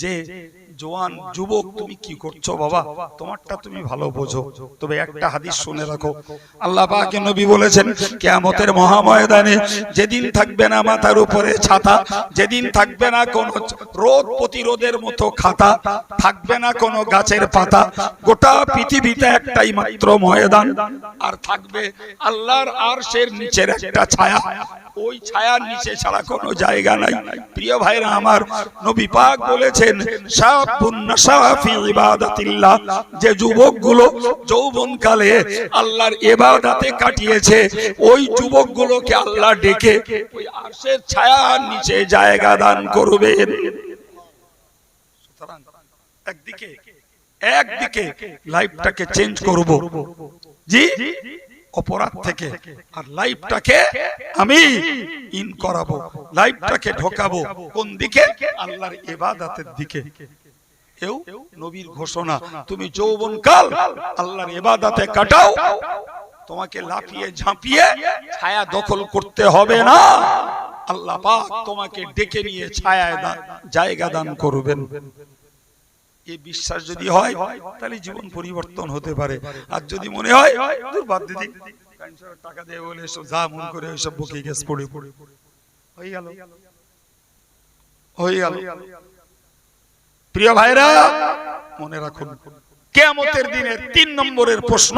যে, জোয়ান, যুবক, তুমি কি করছ বাবা? তোমারটা তুমি ভালো বোঝো। তবে একটা হাদিস শুনে রাখো। আল্লাহ পাক নবী বলেছেন, কিয়ামতের মহাময়দানে যেদিন থাকবে না মাথার উপরে ছাতা, যেদিন থাকবে না কোনো রোদ প্রতিরোধের মতো খাতা, থাকবে না কোনো গাছের পাতা, গোটা পৃথিবীতে একটাই মাত্র ময়দান, আর থাকবে আল্লাহর আরশের নিচের একটা ছায়া। ওই ছায়ার নিচে ছাড়া কোনো জায়গা নাই। প্রিয় ভাইরা আমার নবী পাক বলেছেন যে যুবকগুলো যৌবনকালে আল্লাহর ইবাদতে কাটিয়েছে, ওই যুবকগুলোকে আল্লাহ ডেকে ছায়ার নিচে জায়গা দান করবেন একদিকে একদিকে লাইফটাকে চেঞ্জ করব। জি? অপরাধ থেকে আর লাইফটাকে আমি ইন করাবো। লাইফটাকে ঢোকাবো। কোন দিকে? আল্লাহর ইবাদতের দিকে। এও নবীর ঘোষণা তুমি যৌবন কাল আল্লাহর ইবাদতে কাটাও। তোমাকে লাফিয়ে ঝাঁপিয়ে ছায়া দখল করতে হবে না। আল্লাহ পাক তোমাকে ডেকে নিয়ে ছায়া জায়গা দান করবেন। এই বিশ্বাস যদি হয় তাহলে জীবন পরিবর্তন হতে পারে। আর যদি মনে হয় বাদ দিদি টাকা দেয় বলে এসব যা মন করে ওইসব বুকে গ্যাস পড়ে পড়ে। হয়ে গেল। হয়ে গেল। প্রিয় ভাইরা মনে রাখুন কেয়ামতের দিনের তিন নম্বরের প্রশ্ন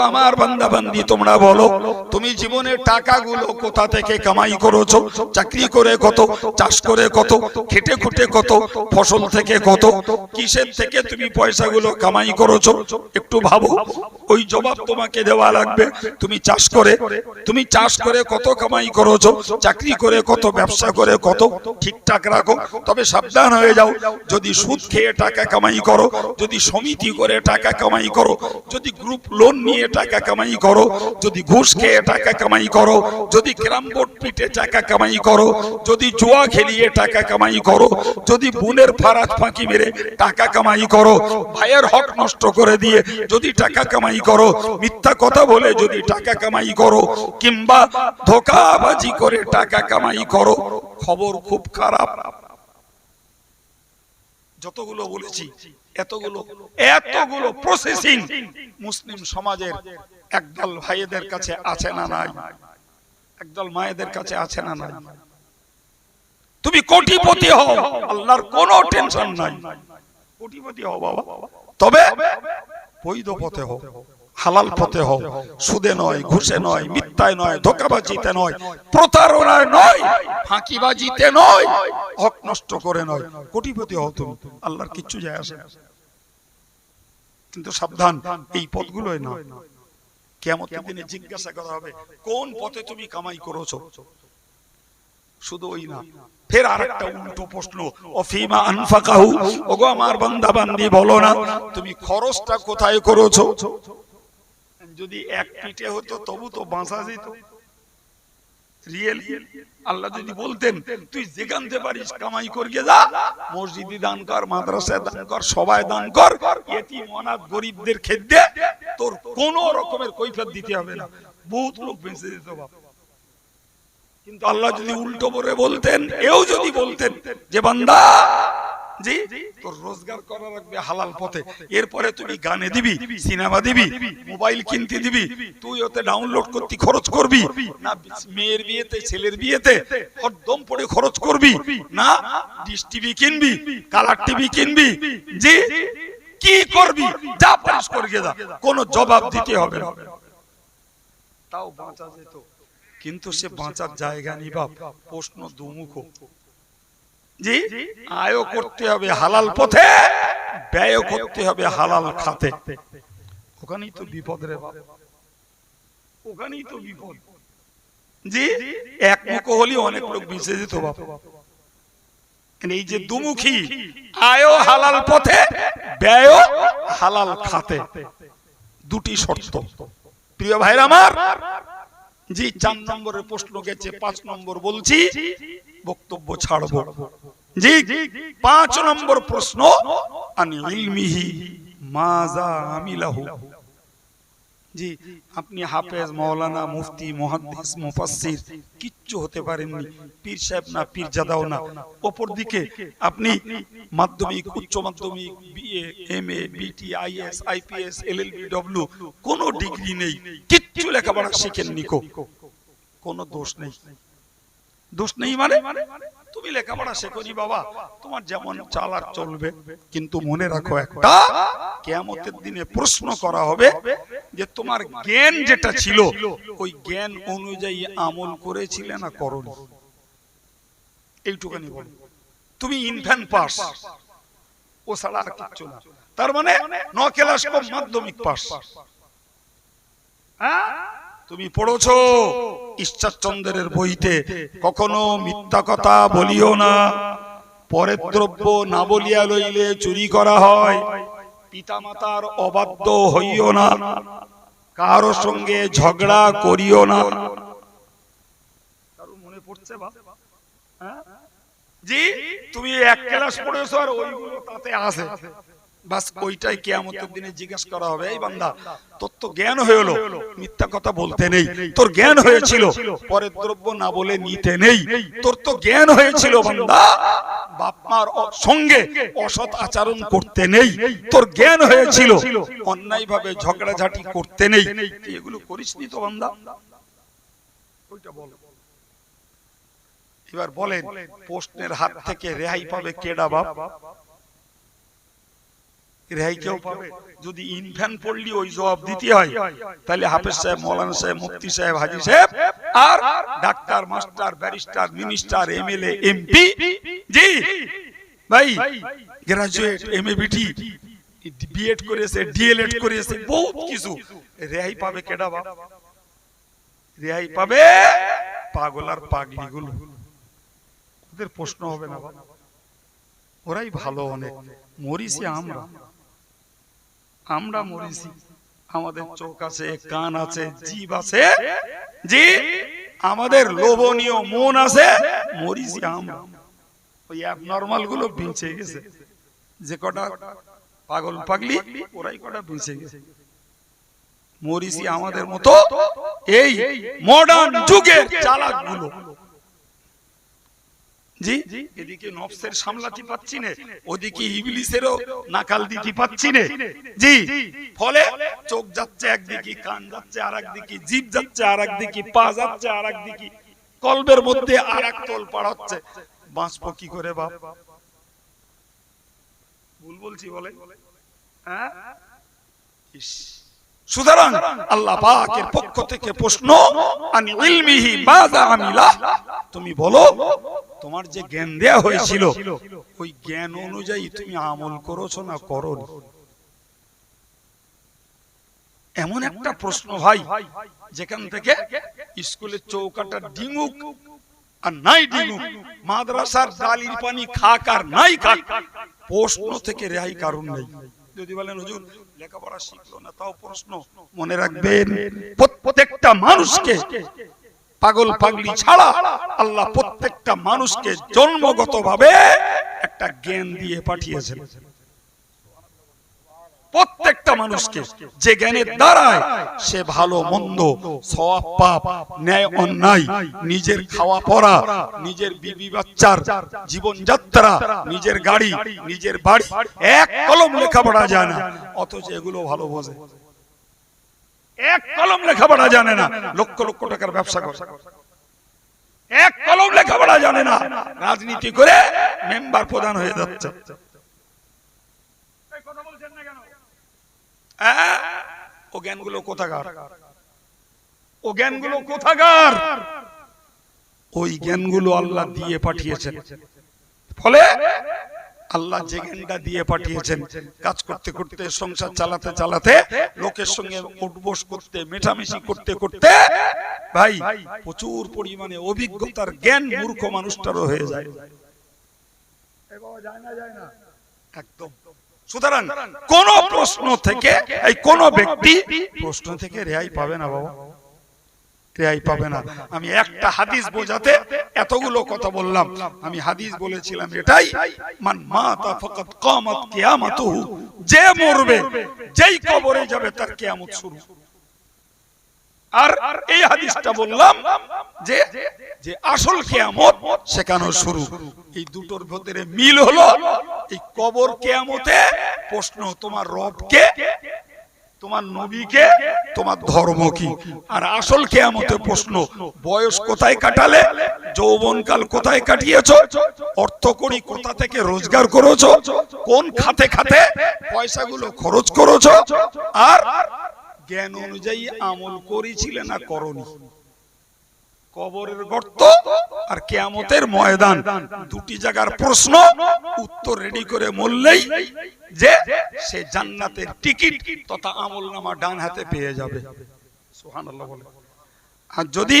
আমার বান্দা বান্দি তোমরা বলো তুমি জীবনে টাকাগুলো কোথা থেকে কামাই করেছ? চাকরি করে কত? চাষ করে কত? খেটে খুটে কত? ফসল থেকে কত? কিসের থেকে তুমি পয়সাগুলো কামাই করেছ? একটু ভাবো। ওই জবাব তোমাকে দেওয়া লাগবে তুমি চাষ করে তুমি চাষ করে কত কামাই করেছ? চাকরি করে কত? ব্যবসা করে কত? ঠিকঠাক রাখো। তবে সাবধান হয়ে যাও। যদি সুদ খেয়ে টাকা কামাই করো যদি সমিতি করে টাকা কামাই করো। যদি গ্রুপ লোন নিয়ে টাকা কামাই করো, যদি ঘুষ খেয়ে টাকা কামাই করো, যদি ক্যারাম বোর্ড পিঠে টাকা কামাই করো, যদি জুয়া খেলিয়ে টাকা কামাই করো, যদি বোনের ফারাত ফাঁকি মেরে টাকা কামাই করো, ভাইয়ের হক নষ্ট করে দিয়ে যদি টাকা কামাই করো, মিথ্যা কথা বলে যদি টাকা কামাই করো, কিংবা ধোকাবাজি করে টাকা কামাই করো, খবর খুব খারাপ। যতগুলো বলেছি এতগুলো এতগুলো প্রসেসিং মুসলিম সমাজের একদল ভাইয়েদের কাছে আছে না নাই? একদল মায়েদের কাছে আছে না নাই? তুমি কোটিপতি হও আল্লাহর কোনো টেনশন নাই। কোটিপতি হও বাবা। তবে বৈধ পথে হও। হালাল পথে হও সুদে নয় ঘুষে নয় মিথ্যায় নয় ধোকাবাজিতে নয় প্রতারণায় নয় ফাঁকিবাজিতে নয় হক নষ্ট করে নয়। কোটিপতি হও তুমি আল্লাহর কিচ্ছু যায় আসে কিন্তু সাবধান এই পথগুলোই নয় কেমন দিনে জিজ্ঞাসা করা হবে কোন পথে তুমি কামাই করেছ? শুধু ওই না। ফের আরেকটা উল্টো প্রশ্ন অফিমা আনফাকাহু? ওগো আমার বান্দা বান্দি বলো না তুমি খরচটা কোথায় করেছ? যদি এক পিঠে হতো, তবু তো বাঁচা যেত। আল্লাহ যদি বলতেন, তুই যেখানতে পারিস কামাই যা, মসজিদি দান কর, মাদ্রাসায় দান কর সবাই দান কর, এতিম, অনাথ, গরিবদের খেদ্দে তোর কোন রকমের কৈফিয়ত দিতে হবে না। বহুত লোক বেঁচে কিন্তু আল্লাহ যদি উল্টো করে বলতেন, এও যদি বলতেন যে, বান্দা জি? তোর রোজগার করা রাখবে হালাল পথে। এরপরে তুমি গানে দিবি সিনেমা দিবি মোবাইল কিনতে দিবি তুই ওতে ডাউনলোড করতে খরচ করবি। না মেয়ের বিয়েতে ছেলের বিয়েতে হরদম পড়ে খরচ করবি। না ডিশ টিভি কিনবি কালার টিভি কিনবি। জি? কি করবি? যা পাস করে যা। কোনো জবাব দিতে হবে না। তাও বাঁচা যেত। কিন্তু সে বাঁচার জায়গা নি বাপ। প্রশ্ন দুমুখ। জি? আয়ও করতে হবে হালাল পথে ব্যয় করতে হবে হালাল খাতে। ওখানেই তো বিপদ রে ওখানেই তো বিপদ। জি? এক মুখ হলি অনেক লোক মিশে যেত বাপ। এই যে দুমুখী আয়ও হালাল পথে ব্যয় হালাল খাতে। দুটি শর্ত। প্রিয় ভাইরা আমার জি চার নম্বরের প্রশ্ন গেছে পাঁচ নম্বর বলছি বক্তব্য ছাড়বো। জি পাঁচ নম্বর প্রশ্ন আনি মাজা আমিলাহু। জি আপনি হাফেজ মৌলানা মুফতি মুহাদ্দিস মুফাসসির কিচ্ছু হতে পারেননি। পীর সাহেব না পীর জাদাও না। অপর দিকে আপনি মাধ্যমিক উচ্চ মাধ্যমিক BA MA BT IS IPS LLB W কোনো ডিগ্রি নেই। কিচ্ছু লেখাপড়া শিখেননি কো। কোনো দোষ নেই। দোষ নেই মানে? তুমি লেখাপড়া শেখনি বাবা। তোমার যেমন চালার চলবে, কিন্তু মনে রাখো একটা, কেয়ামতের দিনে প্রশ্ন করা হবে যে তোমার জ্ঞান যেটা ছিল, ওই জ্ঞান অনুযায়ী আমল করেছিলে না করনি? এইটুকানি বল। তুমি ইনফ্যান পাস ও ছাড়া আর কিচ্ছু না। তার মানে ন ক্লাস কম মাধ্যমিক পাস হ্যাঁ? তুমি পড়েছো? ঈশ্বরচন্দ্রের বইতে কখনো মিথ্যা কথা বলিও না। পরের দ্রব্য না বলিয়া লইলে চুরি করা হয়। পিতামাতার অবাধ্য হইও না। কারও সঙ্গে ঝগড়া করিও না। মনে পড়ছে বা? হ্যাঁ? জি, তুমি এক ক্লাস পড়েছো আর ওইগুলো তাতে আছে। বাস ওইটাই কেয়ামতের দিনে জিজ্ঞেস করা হবে এই বান্দা তোর তো জ্ঞান হলো মিথ্যা কথা বলতে নেই তোর জ্ঞান হয়েছিল পরের দ্রব্য না বলে নিতে নেই তোর তো জ্ঞান হয়েছিল বান্দা। বাপ মার অ- সঙ্গে অসৎ আচরণ করতে নেই তোর জ্ঞান হয়েছিল অন্যায় ভাবে ঝগড়াঝাটি করতে নেই। এগুলো করিসনি তো বান্দা। ওইটা বল। এবার বলেন প্রশ্নের হাত থেকে রেহাই পাবে কেডা বাপ? রেহাই কেউ পাবে। যদি ইনফ্যান পড়লি ওই জবাব দিতে হয় তাহলে হাফেজ সাহেব মৌলানা সাহেব মুফতি সাহেব হাজি সাহেব আর doctor master barrister minister MLA MP জি ভাই গ্রাজুয়েট এমএ বিটি বিএড করেছে ডিএলএড করেছে বহুত কিছু। রেহাই পাবে কেডা বাপ রেহাই পাবে পাগল আর পাগলি। গুলো ওদের প্রশ্ন হবে না বাবা। ওরাই ভালো অনেক। মরিছে আমরা। আমরা মরিছি। আমাদের চোখ আছে কান আছে জীব আছে। জি আমাদের লোভনীয় মন আছে মরিছি আমরা। ওই অ্যাবনর্মালগুলো বেঁচে গেছে। যে কটা পাগল পাগলি ওরাই কটা বেঁচে গেছে। মরিছি আমাদের মতো এই মডার্ন যুগের চালাকগুলো জি? এদিকে নফসের সামলাতে পাচ্ছি না। ওদিকে ইবলিসেরও নাকাল দিতে পাচ্ছি না। জি? ফলে চোখ যাচ্ছে একদিকে কান যাচ্ছে আর একদিকে জিভ যাচ্ছে আর একদিকে পা যাচ্ছে আর একদিকে কলবের মধ্যে আর এক তোল পাড়াচ্ছে। বাঁচবো কি করে বাপ। ভুল বলছি বলে। হ্যাঁ? ইস। সুতরাং আল্লাহ পাকের পক্ষ থেকে প্রশ্ন আনি ইলমিহি মাযা আমিলা? তুমি বলো তোমার যে জ্ঞান দেয়া হয়েছিল ওই জ্ঞান অনুযায়ী তুমি আমল করেছ না করো এমন একটা প্রশ্ন ভাই যেখান থেকে স্কুলের চৌকাটা ডিঙুক আর নাই ডিঙুক মাদ্রাসার ডালির পানি খাক আর নাই খাক প্রশ্ন থেকে রেহাই কারণ নেই। যদি বলেন হুজুর লেখাপড়া শিখলো না তাও প্রশ্ন মনে রাখবেন প্রত্যেকটা মানুষকে পাগল পাগলি ছাড়া আল্লাহ প্রত্যেকটা মানুষকে জন্মগতভাবে একটা জ্ঞান দিয়ে পাঠিয়েছেন। প্রত্যেকটা মানুষকে যে জ্ঞানের দ্বারায় সে ভালো, মন্দ পাপ, ন্যায়, অন্যায়, নিজের খাওয়া, পড়া, নিজের বিবি, বাচ্চার জীবনযাত্রা, নিজের গাড়ি, নিজের বাড়ি, এক কলম লেখাপড়া যায় না, অথচ এগুলো ভালো বোঝে। এক কলম লেখাপড়া জানে না, লক্ষ লক্ষ টাকার ব্যবসা করে। এক কলম লেখাপড়া জানে না, রাজনীতি করে মেম্বার প্রধান হয়ে যাচ্ছে এই কথা বলছেন না কেন? হ্যাঁ? ও জ্ঞানগুলো কোথাকার? ও জ্ঞানগুলো কোথাকার? ওই জ্ঞানগুলো আল্লাহ দিয়ে পাঠিয়েছেন। ফলে আল্লাহ যে জ্ঞানটা দিয়ে পাঠিয়েছেন কাজ করতে করতে সংসার চালাতে চালাতে লোকের সঙ্গে উঠবোস করতে মেটামেশি করতে করতে ভাই প্রচুর পরিমাণে অভিজ্ঞতার জ্ঞান মূর্খ মানুষটারও হয়ে যায়। একদম। সুতরাং কোন প্রশ্ন থেকে এই কোন ব্যক্তি প্রশ্ন থেকে রেহাই পাবে না, বাবা। রেহাই পাবে না। আমি একটা হাদিস বোঝাতে এতগুলো কথা বললাম। আমি হাদিস বলেছিলাম এটাই, মান মাতা ফাকাত কামাত কিয়ামাতুহু যে মরবে, যেই কবরে যাবে তার কিয়ামত শুরু। আর এই হাদিসটা বললাম যে যে আসল কেয়ামত সেখানেও শুরু। এই দুটোর ভেতরে মিল হলো এই কবর কেয়ামতে প্রশ্ন, তোমার রবকে? তোমার নবীকে? তোমার ধর্ম কি? আর আসল কেয়ামতে প্রশ্ন, বয়স কোথায় কাটালে? যৌবনকাল কোথায় কাটিয়েছ? অর্থ করি কোথা থেকে রোজগার করেছ? কোন খাতে খাতে পয়সাগুলো খরচ করেছ? আর জ্ঞান অনুযায়ী আমল করেছিলে না করনি? কবরের গর্ত আর কেয়ামতের ময়দান। দুটি জায়গার প্রশ্ন উত্তর রেডি করে মরলেই যে সে জান্নাতের টিকিট তথা আমল নামা ডান হাতে পেয়ে যাবে। সুবহানাল্লাহ বলে। আর যদি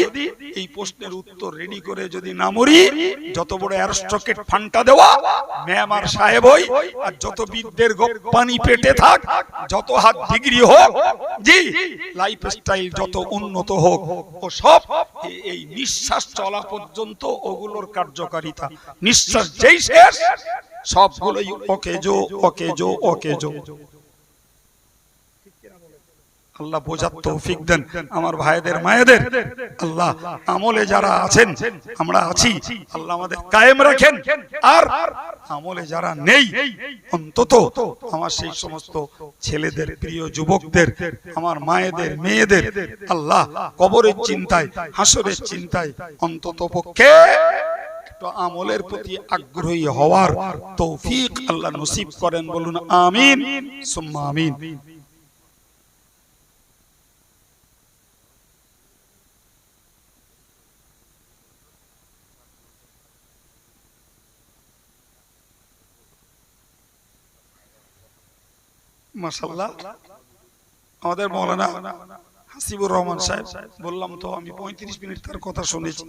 এই প্রশ্নের উত্তর রেডি করে যদি না মরি যত বড় অ্যারস্টকেট ফান্টা দেওয়া মেয়ামার সাহেব হই আর যত বিদ্যের পানি পেটে থাক যত হাত ডিগ্রি হোক জি লাইফ স্টাইল যত উন্নত হোক ও সব এই নিঃশ্বাস চলা পর্যন্ত ওগুলোর কার্যকারিতা। নিঃশ্বাস যেই শেষ সবগুলোই অকেজো অকেজো অকেজো আল্লাহ বোঝার তৌফিক দেন আমার ভাইদের মায়েদের। আল্লাহ আমলে যারা আছেন আমরা আছি। আল্লাহ আমাদের কায়েম রাখেন। আর আমলে যারা নেই অন্তত আমার সেই সমস্ত ছেলেদের প্রিয় যুবকদের আমার মায়েদের মেয়েদের আল্লাহ কবরের চিন্তায় হাসরের চিন্তায় অন্তত পক্ষে একটু আমলের প্রতি আগ্রহী হওয়ার তৌফিক আল্লাহ নসিব করেন বলুন আমিন। সুম্মা আমিন। মাসাল্লাহ আমাদের মৌলানা হাসিবুর রহমান সাহেব, বললাম তো আমি পঁয়ত্রিশ মিনিট তার কথা শুনেছি।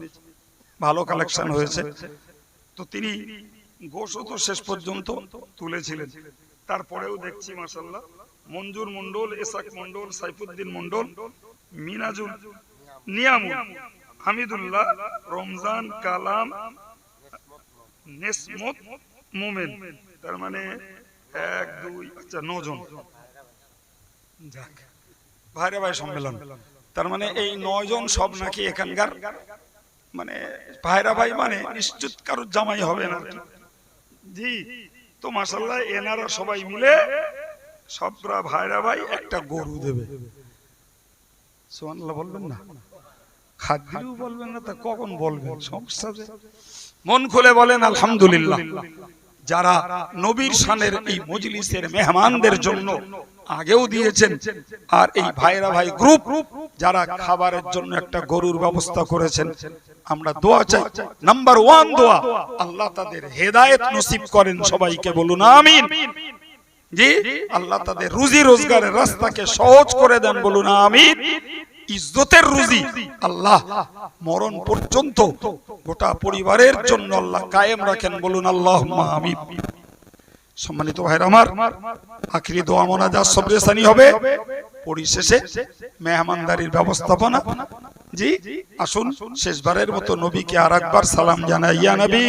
ভালো কালেকশন হয়েছে। তো তিনি গোশও তো শেষ পর্যন্ত তুলেছিলেন। তারপরেও দেখছি মাসাল্লাহ মঞ্জুর মন্ডল এসাক মন্ডল সাইফুদ্দিন মন্ডল মিনাজুল, নিয়ামুল, হামিদুল্লাহ, রমজান, কালাম, নেসমত মোমেন। তার মানে এক, দুই আচ্ছা নজন। ভাইরে ভাই সম্মেলন। তার মানে এই নয়জন সব নাকি এখানকার? মানে ভাইরা ভাই মানে নিশ্চিত জামাই হবে না। জি, তো মাসাল্লাহ এনারা সবাই মিলে সবরা ভাইরা ভাই একটা গরু দেবে। বলবেন না? বলবেন না, তা কখন বলবেন? মন খুলে বলেন, আলহামদুলিল্লাহ। যারা নবীর শানের এই মজলিসের মেহমানদের জন্য আগেও দিয়েছেন। আর এই ভাইরা ভাই গ্রুপ, যারা খাবারের জন্য একটা গরুর ব্যবস্থা করেছেন, আমরা দোয়া চাই। নাম্বার ওয়ান দোয়া, আল্লাহ তাদের হেদায়েত নসিব করেন সবাইকে বলুন, আমিন। জি, আল্লাহ তাদের রুজি রোজগারের রাস্তাকে সহজ করে দেন, বলুন, আমিন। ইজ্জতের রুজি। আল্লাহ মরণ পর্যন্ত গোটা পরিবারের জন্য আল্লাহ কায়েম রাখেন বলুন আল্লাহ আমিন। সম্মানিত ভাইরা আমার আখিরি দোয়া মোনাজাত সবরেসানি হবে। পরিশেষে মেহমানদারির ব্যবস্থাপনা। জি আসুন শেষবারের মতো নবীকে আর একবার সালাম জানাইয়া নবী।